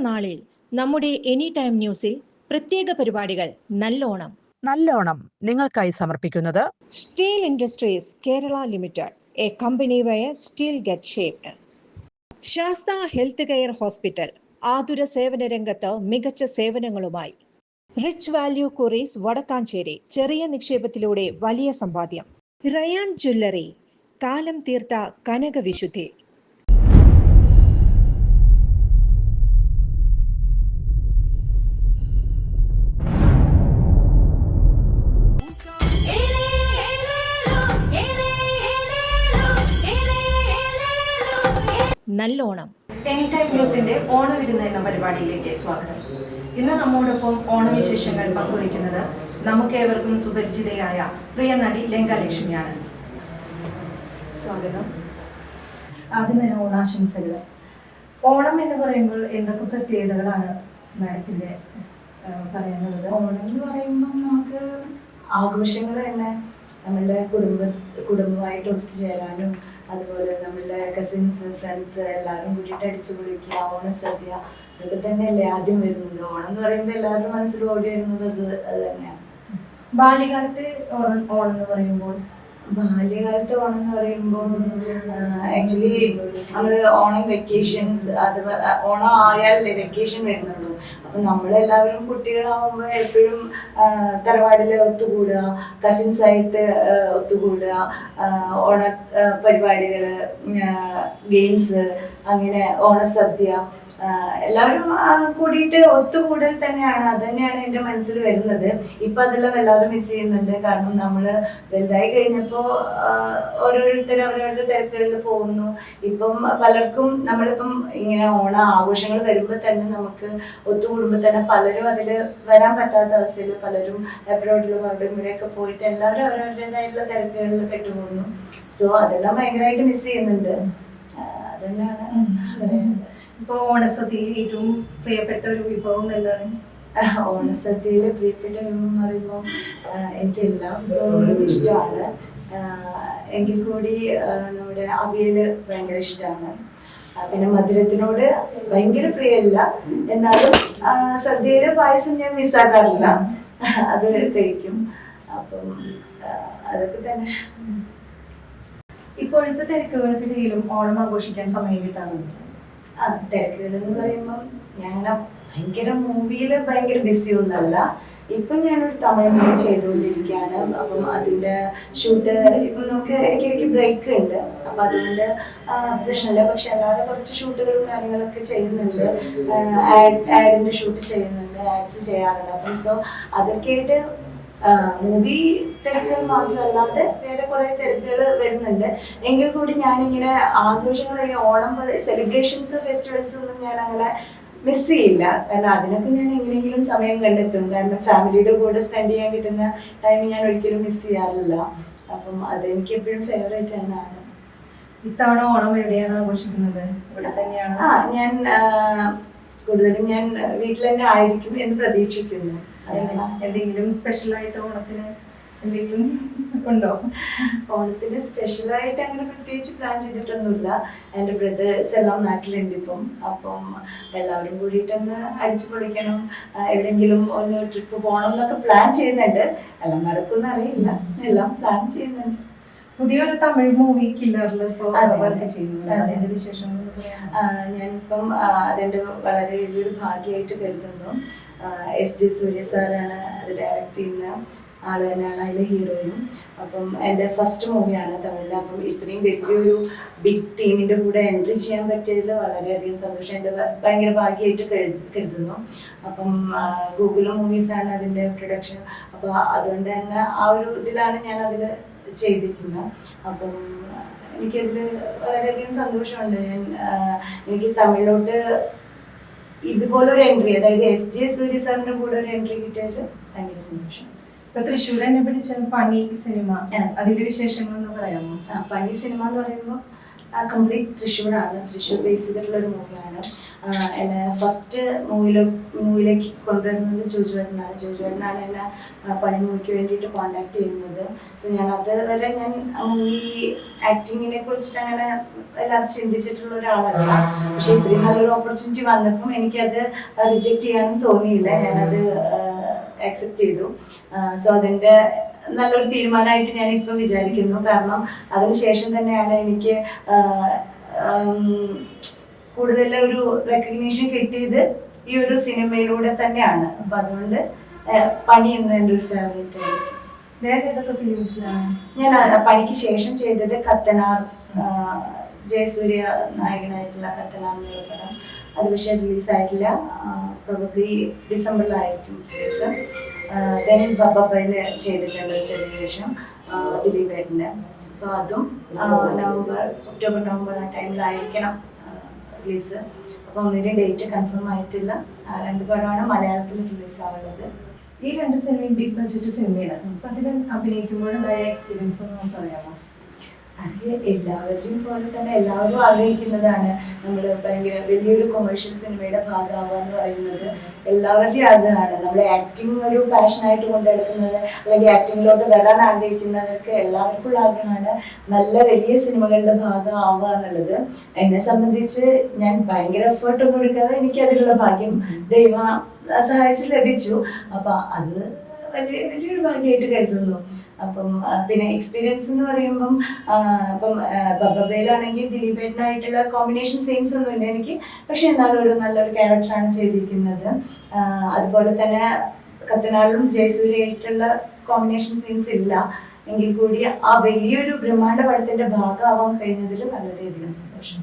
നാളിൽ നമ്മുടെ any time ന്യൂസിൽ പ്രത്യേക പരിപാടികൾ നല്ലോണം. നല്ലോണം നിങ്ങൾക്കായി സമർപ്പിക്കുന്നത് steel industries Kerala limited a company wire steel get shaped Sastha health care hospital ആതുര സേവന രംഗത്ത് മികച്ച സേവനങ്ങളുമായി. റിച്ച് വാല്യൂ കുറീസ് വടക്കാഞ്ചേരി ചെറിയ നിക്ഷേപത്തിലൂടെ വലിയ സമ്പാദ്യം. റയാൻ ജ്വല്ലറി കാലം തീർത്ത കനക നല്ലോണം. എനി ടൈം ന്യൂസിന്റെ ഓണവിരുന്ന് എന്ന പരിപാടിയിലേക്ക് സ്വാഗതം. ഇന്ന് നമ്മോടൊപ്പം ഓണവിശേഷങ്ങൾ പങ്കുവയ്ക്കുന്നത് നമുക്കേവർക്കും സുപരിചിതയായ പ്രിയ നടി ലങ്കാലക്ഷ്മിയാണ് സ്വാഗതം. ആദ്യം തന്നെ ഓണാശംസകൾ. ഓണം എന്ന് പറയുമ്പോൾ എന്തൊക്കെ പ്രത്യേകതകളാണ് മാഡത്തിന്റെ പറയാനുള്ളത്? ഓണം എന്ന് പറയുമ്പോൾ നമുക്ക് ആഘോഷങ്ങൾ തന്നെ നമ്മളുടെ കുടുംബ കുടുംബമായിട്ട് ഒത്തുചേരാനും അതുപോലെ നമ്മളുടെ കസിൻസ് ഫ്രണ്ട്സ് എല്ലാവരും കൂടിയിട്ട് അടിച്ചു പൊളിക്കുക ഓണസദ്യ ഇതൊക്കെ തന്നെയല്ലേ ആദ്യം വരുന്നത്. ഓണം എന്ന് പറയുമ്പോൾ എല്ലാവരുടെ മനസ്സിൽ ഓടി വരുന്നത് അത് അത് തന്നെയാണ്. ബാല്യകാലത്ത് ഓണം ഓണം എന്ന് പറയുമ്പോൾ ബാല്യകാലത്തെ ഓണം എന്ന് പറയുമ്പോൾ ആക്ച്വലി നമ്മൾ ഓണം വെക്കേഷൻസ് അത് ഓണം ആയാലല്ലേ വെക്കേഷൻ വരുന്നുള്ളൂ. അപ്പൊ നമ്മളെല്ലാവരും കുട്ടികളാവുമ്പോൾ എപ്പോഴും തറവാടിൽ ഒത്തുകൂടുക കസിൻസ് ആയിട്ട് ഒത്തുകൂടുക ഓണ പരിപാടികൾ ഗെയിംസ് അങ്ങനെ ഓണസദ്യ എല്ലാവരും കൂടിയിട്ട് ഒത്തുകൂടൽ തന്നെയാണ്. അത് തന്നെയാണ് എന്റെ മനസ്സിൽ വരുന്നത്. ഇപ്പം അതെല്ലാം വല്ലാതെ മിസ് ചെയ്യുന്നുണ്ട്. കാരണം നമ്മൾ വലുതായി കഴിഞ്ഞപ്പോൾ ഓരോരുത്തർ അവരവരുടെ തിരക്കുകളിൽ പോകുന്നു. ഇപ്പം പലർക്കും നമ്മളിപ്പം ഇങ്ങനെ ഓണ ആഘോഷങ്ങൾ വരുമ്പോൾ തന്നെ നമുക്ക് ഒത്തുകൂടുമ്പോൾ തന്നെ പലരും അതിൽ വരാൻ പറ്റാത്ത അവസ്ഥയിൽ പലരും എബ്രോഡിലും അവിടെയും ഇവിടെയൊക്കെ പോയിട്ട് എല്ലാവരും അവരവരുടേതായിട്ടുള്ള തിരക്കുകളിൽ പെട്ടുപോകുന്നു. സോ അതെല്ലാം ഭയങ്കരമായിട്ട് മിസ് ചെയ്യുന്നുണ്ട്. ആ, ഇപ്പൊ ഓണസദ്യയിൽ ഏറ്റവും പ്രിയപ്പെട്ട ഒരു വിഭവം എന്താണ്? ഓണസദ്യയിലെ പ്രിയപ്പെട്ട വിഭവം എന്ന് പറയുമ്പോൾ എനിക്ക് എല്ലാ വിഭവങ്ങളും ഇഷ്ടമാണ്. എങ്കിൽ കൂടി നമ്മുടെ അവിയൽ ഭയങ്കര ഇഷ്ടമാണ്. പിന്നെ മധുരത്തിനോട് ഭയങ്കര പ്രിയല്ല എന്നാലും സദ്യയിലെ പായസം ഞാൻ മിസ്സാക്കാറില്ല. അത് കഴിക്കും. അപ്പം അതൊക്കെ തന്നെ. ഇപ്പോഴത്തെ തിരക്കുകൾക്കിടയിലും ഓണം ആഘോഷിക്കാൻ സമയം കിട്ടാറുണ്ട്. തിരക്കുകൾ എന്ന് പറയുമ്പോൾ ഞാൻ ഭയങ്കര മൂവിയിൽ ഭയങ്കര ബിസി ഒന്നല്ല ഇപ്പം ഞാനൊരു തമിഴ് മൂവി ചെയ്തുകൊണ്ടിരിക്കുകയാണ്. അപ്പം അതിന്റെ ഷൂട്ട് ഇപ്പം നമുക്ക് ഇടയ്ക്കിടയ്ക്ക് ബ്രേക്ക് ഉണ്ട്. അപ്പം അതുകൊണ്ട് പ്രശ്നമില്ല. പക്ഷെ അല്ലാതെ കുറച്ച് ഷൂട്ടുകളും കാര്യങ്ങളൊക്കെ ചെയ്യുന്നുണ്ട്. ആഡ് ആഡിന്റെ ഷൂട്ട് ചെയ്യുന്നുണ്ട്. ആഡ്സ് ചെയ്യാറുണ്ട്. അപ്പം സോ അതൊക്കെ ആയിട്ട് മൂവി തിരക്കുകൾ മാത്രമല്ലാതെ വേറെ കുറെ തിരക്കുകൾ വരുന്നുണ്ട്. എങ്കിൽ കൂടി ഞാനിങ്ങനെ ആഘോഷങ്ങൾ ഈ ഓണം സെലിബ്രേഷൻസ് ഫെസ്റ്റിവൽസ് ഒന്നും ഞാൻ അങ്ങനെ മിസ് ചെയ്യില്ല. കാരണം അതിനൊക്കെ ഞാൻ എങ്ങനെയെങ്കിലും സമയം കണ്ടെത്തും. കാരണം ഫാമിലിയുടെ കൂടെ സ്പെൻഡ് ചെയ്യാൻ കിട്ടുന്ന ടൈം ഞാൻ ഒരിക്കലും മിസ് ചെയ്യാറില്ല. അപ്പം അതെനിക്ക് എപ്പോഴും ഫേവറേറ്റ് തന്നെയാണ് ഇത്തവണ ഓണം എവിടെയാണ് ആഘോഷിക്കുന്നത്? ഇവിടെ തന്നെയാണ്? ആ ഞാൻ കൂടുതലും ഞാൻ വീട്ടിൽ തന്നെ ആയിരിക്കും എന്ന് പ്രതീക്ഷിക്കുന്നു. എന്തെങ്കിലും സ്പെഷ്യൽ ആയിട്ട് ഓണത്തിന് എന്തെങ്കിലും ഉണ്ടോ? ഓണത്തിന് സ്പെഷ്യലായിട്ട് അങ്ങനെ പ്രത്യേകിച്ച് പ്ലാൻ ചെയ്തിട്ടൊന്നുമില്ല. എന്റെ ബ്രദേഴ്സ് എല്ലാം നാട്ടിലുണ്ട് ഇപ്പം. അപ്പം എല്ലാവരും കൂടിയിട്ടൊന്ന് അടിച്ചു പൊളിക്കണം. എവിടെയെങ്കിലും ഒന്ന് ട്രിപ്പ് പോകണം എന്നൊക്കെ പ്ലാൻ ചെയ്യുന്നുണ്ട്. എല്ലാം നടക്കുമെന്ന് അറിയില്ല. എല്ലാം പ്ലാൻ ചെയ്യുന്നുണ്ട്. പുതിയൊരു തമിഴ് മൂവി കില്ലറിൽ. അതിന്റെ വിശേഷങ്ങൾ? ഞാനിപ്പം അതെന്റെ വളരെ വലിയൊരു ഭാഗ്യമായിട്ട് കരുതുന്നു. എസ് ജെ സൂര്യ സാറാണ് അത് ഡയറക്റ്റ് ചെയ്യുന്ന ആൾ തന്നെയാണ് അതിലെ ഹീറോയും അപ്പം എന്റെ ഫസ്റ്റ് മൂവിയാണ് തമിഴിൽ അപ്പം ഇത്രയും വലിയൊരു ബിഗ് ടീമിന്റെ കൂടെ എൻട്രി ചെയ്യാൻ പറ്റിയതിൽ വളരെയധികം സന്തോഷം. എന്റെ ഭയങ്കര ഭാഗ്യമായിട്ട് കരുതുന്നു. അപ്പം ഗൂഗിൾ മൂവീസാണ് അതിന്റെ പ്രൊഡക്ഷൻ അപ്പോൾ അതുകൊണ്ട് തന്നെ ആ ഒരു ഇതിലാണ് ഞാൻ അതിൽ ചെയ്തിരിക്കുന്നത്. അപ്പം എനിക്കതിൽ വളരെയധികം സന്തോഷമുണ്ട്. ഞാൻ എനിക്ക് തമിഴിലോട്ട് ഇതുപോലൊരു എൻട്രി അതായത് എസ് ജെ സൂര്യ സാറിന്റെ കൂടെ ഒരു എൻട്രി കിട്ടിയത് ഭയങ്കര സന്തോഷം ഇപ്പൊ തൃശ്ശൂർ എന്നെ പിടിച്ച പണി സിനിമ. അതിന്റെ വിശേഷങ്ങൾ ഒന്ന് പറയാമോ പണി സിനിമ എന്ന് പറയുമ്പോൾ കംപ്ലീറ്റ് തൃശ്ശൂരാണ്. തൃശ്ശൂർ ബേസ് ചെയ്തിട്ടുള്ള ഒരു മൂവിയാണ് എന്നെ ഫസ്റ്റ് മൂവിയിൽ മൂവിയിലേക്ക് കൊണ്ടുവരുന്നത് ജോജുവേട്ടനാണ്. ജോജുവേട്ടനാണ് എന്നെ ആ, പണി മൂവിക്ക് വേണ്ടിയിട്ട് കോണ്ടാക്ട് ചെയ്യുന്നത്. സോ ഞാൻ അതുവരെ ഞാൻ മൂവി ആക്ടിങ്ങിനെ കുറിച്ചിട്ട് അങ്ങനെ എല്ലാവരും ചിന്തിച്ചിട്ടുള്ള ഒരാളല്ല. പക്ഷെ ഇത്രയും നല്ലൊരു ഓപ്പർച്യൂണിറ്റി വന്നപ്പം എനിക്കത് റിജക്റ്റ് ചെയ്യാനും തോന്നിയില്ല. ഞാനത് അക്സെപ്റ്റ് ചെയ്തു. സോ അതിന്റെ നല്ലൊരു തീരുമാനമായിട്ട് ഞാൻ ഇപ്പം വിചാരിക്കുന്നു. കാരണം അതിനുശേഷം തന്നെയാണ് എനിക്ക് കൂടുതൽ ഒരു റെക്കഗ്നീഷൻ കിട്ടിയത് ഈ ഒരു സിനിമയിലൂടെ തന്നെയാണ്. അപ്പൊ അതുകൊണ്ട് പണി എന്ന് എന്റെ ഒരു ഫേവറേറ്റ് ആയിരിക്കും. വേറെ ഏതൊക്കെ ഫിലിംസിലാണ് ഞാൻ പണിക്ക് ശേഷം ചെയ്തത് കത്തനാർ ജയസൂര്യ നായകനായിട്ടുള്ള കത്തനാർ എന്നുള്ള പടം. അത് പക്ഷേ റിലീസായിട്ടില്ല പ്രോബബ്ലി ഡിസംബറിലായിരിക്കും റിലീസ് ദെൻ ബബയിൽ ചെയ്തിട്ടുണ്ട് ചെറിയ ശേഷം ദിലീപ് ഏട്ടന്റെ സോ അതും നവംബർ ഒക്ടോബർ നവംബർ ആ ടൈമിലായിരിക്കണം റിലീസ് അപ്പോൾ ഒന്നിന്റെ ഡേറ്റ് കൺഫേം ആയിട്ടില്ല. രണ്ട് പടമാണ് മലയാളത്തിൽ റിലീസ് ആവുന്നത്. ഈ രണ്ട് സിനിമയും ബിഗ് ബഡ്ജറ്റ് സിനിമയാണ് അപ്പൊ അതിൽ അഭിനയിക്കുമ്പോഴുണ്ടായ എക്സ്പീരിയൻസ് ഒന്ന് നമുക്ക് പറയാമോ അത് എല്ലാവരുടെയും പോലെ തന്നെ എല്ലാവരും ആഗ്രഹിക്കുന്നതാണ്. നമ്മൾ ഭയങ്കര വലിയൊരു കൊമേഴ്ഷ്യൽ സിനിമയുടെ ഭാഗമാവുക എന്ന് പറയുന്നത്. എല്ലാവരുടെയും ആഗ്രഹമാണ്. നമ്മൾ ആക്ടിങ് ഒരു പാഷനായിട്ട് കൊണ്ടെടുക്കുന്നത് അല്ലെങ്കിൽ ആക്ടിങ്ങിലോട്ട് വരാൻ ആഗ്രഹിക്കുന്നവർക്ക് എല്ലാവർക്കും ഉള്ള ആഗ്രഹമാണ് നല്ല വലിയ സിനിമകളുടെ ഭാഗമാവുക എന്നുള്ളത്. എന്നെ സംബന്ധിച്ച് ഞാൻ ഭയങ്കര എഫേർട്ട് ഒന്നും എടുക്കാതെ എനിക്ക് അതിലുള്ള ഭാഗ്യം ദൈവം സഹായിച്ച് ലഭിച്ചു. അപ്പൊ അത് വലിയ വലിയൊരു ഭാഗ്യമായിട്ട് കരുതുന്നു. അപ്പം പിന്നെ എക്സ്പീരിയൻസ് എന്ന് പറയുമ്പം ഇപ്പം ബബബയിലാണെങ്കിൽ ദിലീപേട്ടനായിട്ടുള്ള കോമ്പിനേഷൻ സീൻസ് ഒന്നും ഇല്ല എനിക്ക്. പക്ഷെ എന്നാലും ഒരു നല്ലൊരു ക്യാരക്ടറാണ് ചെയ്തിരിക്കുന്നത്. അതുപോലെ തന്നെ കത്തനാളിലും ജയസൂര്യായിട്ടുള്ള കോമ്പിനേഷൻ സീൻസ് ഇല്ല. എങ്കിൽ കൂടി ആ വലിയൊരു ബ്രഹ്മാണ്ട പടത്തിന്റെ ഭാഗമാവാൻ കഴിഞ്ഞതിൽ വളരെയധികം സന്തോഷം.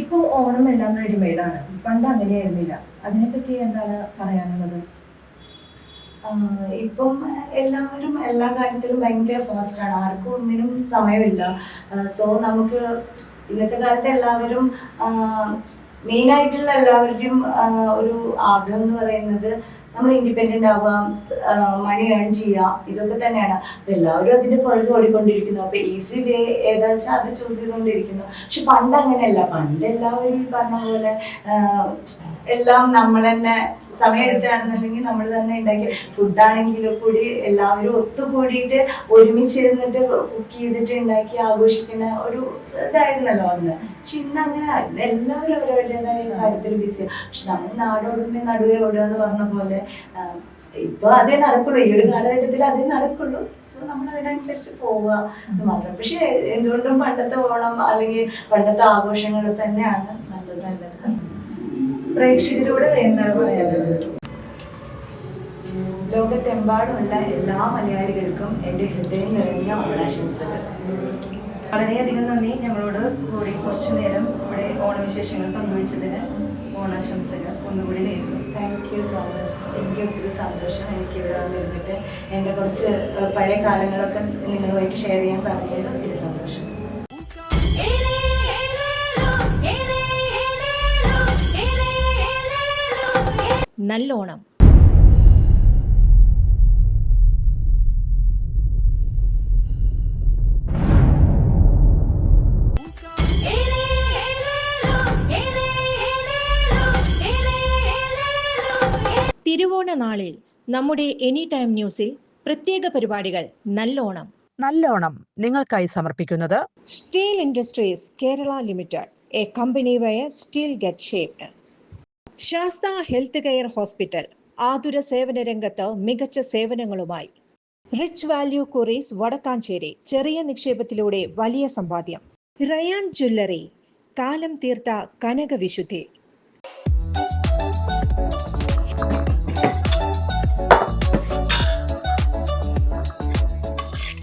ഇപ്പോൾ ഓണം എല്ലാം റെഡിമെയ്ഡാണ് പണ്ട് അങ്ങനെയായിരുന്നില്ല. അതിനെപ്പറ്റി എന്താണ് പറയാനുള്ളത്? ഇപ്പം എല്ലാവരും എല്ലാ കാര്യത്തിലും ഭയങ്കര ആണ്. ആർക്കും ഒന്നിനും സമയമില്ല. സോ നമുക്ക് ഇന്നത്തെ കാലത്ത് എല്ലാവരും മെയിൻ ആയിട്ടുള്ള എല്ലാവരുടെയും ഒരു ആഗ്രഹം എന്ന് പറയുന്നത് നമ്മൾ ഇൻഡിപെൻഡന്റ് ആവാം മണി ഏൺ ചെയ്യാം ഇതൊക്കെ തന്നെയാണ്. എല്ലാവരും അതിന്റെ പുറകെ ഓടിക്കൊണ്ടിരിക്കുന്നു. അപ്പൊ ഈസി വേ ഏതാ വെച്ചാൽ അത് ചൂസ് ചെയ്തുകൊണ്ടിരിക്കുന്നു. പക്ഷെ പണ്ട് അങ്ങനെയല്ല. പണ്ട് എല്ലാവരും ഈ പറഞ്ഞ പോലെ എല്ലാം നമ്മൾ തന്നെ സമയം എടുത്താണെന്നുണ്ടെങ്കിൽ നമ്മൾ തന്നെ ഉണ്ടാക്കി ഫുഡാണെങ്കിലും കൂടി എല്ലാവരും ഒത്തുകൂടിയിട്ട് ഒരുമിച്ചിരുന്നിട്ട് കുക്ക് ചെയ്തിട്ട് ഉണ്ടാക്കി ആഘോഷിക്കുന്ന ഒരു ഇതായിരുന്നല്ലോ അന്ന്. പക്ഷെ ഇന്ന് അങ്ങനെ എല്ലാവരും അവരവരുടേതായ കാര്യത്തിൽ ബിസിയാണ് പക്ഷെ നമ്മൾ നാടോടുമ്പോൾ നടുവേ ഓടുക എന്ന് പറഞ്ഞ പോലെ ഇപ്പൊ അതേ നടക്കുള്ളൂ. ഈ ഒരു കാലഘട്ടത്തിൽ അതേ നടക്കുള്ളൂ. സോ നമ്മൾ അതിനനുസരിച്ച് പോവുക എന്ന് മാത്രം. പക്ഷെ എന്തുകൊണ്ടും പണ്ടത്തെ ഓണം അല്ലെങ്കിൽ പണ്ടത്തെ ആഘോഷങ്ങൾ തന്നെയാണ് നല്ലത് നല്ലത്. പ്രേക്ഷകരോട് ലോകത്തെമ്പാടുമുള്ള എല്ലാ മലയാളികൾക്കും എന്റെ ഹൃദയം നിറഞ്ഞ ഓണാശംസകൾ. വളരെയധികം നന്ദി ഞങ്ങളോട് കൂടി കുറച്ചു നേരം ഇവിടെ ഓണവിശേഷങ്ങൾ പങ്കുവച്ചതിന്. ഓണാശംസകൾ ഒന്നുകൂടി നേരുന്നു. താങ്ക് യു സോ മച്ച് എനിക്ക് ഒത്തിരി സന്തോഷം എനിക്ക് ഇവിടെ വന്നിരുന്നിട്ട്. എന്റെ കുറച്ച് പഴയ കാലങ്ങളൊക്കെ നിങ്ങളുമായിട്ട് ഷെയർ ചെയ്യാൻ സാധിച്ചതിൽ ഒത്തിരി സന്തോഷം. നല്ലോണം തിരുവോണ നാളിൽ നമ്മുടെ എനി ടൈം ന്യൂസിൽ പ്രത്യേക പരിപാടികൾ നല്ലോണം. നല്ലോണം നിങ്ങൾക്കായി സമർപ്പിക്കുന്നത് steel industries Kerala limited a company wire steel get shaped Sastha health care hospital ആതുര സേവന രംഗത്ത് മികച്ച സേവനങ്ങളുമായി. റിച്ച് വാല്യൂ കുറീസ് വടക്കാഞ്ചേരി ചെറിയ നിക്ഷേപത്തിലൂടെ വലിയ സമ്പാദ്യം. റയാൻ ജ്വല്ലറി കാലം തീർത്ത കനക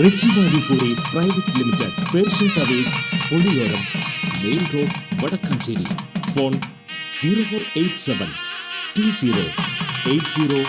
rich valley Kuries private limited Persian towers Oliyoram main road Vadakkanchery. Phone zero four eight seven two zero eight zero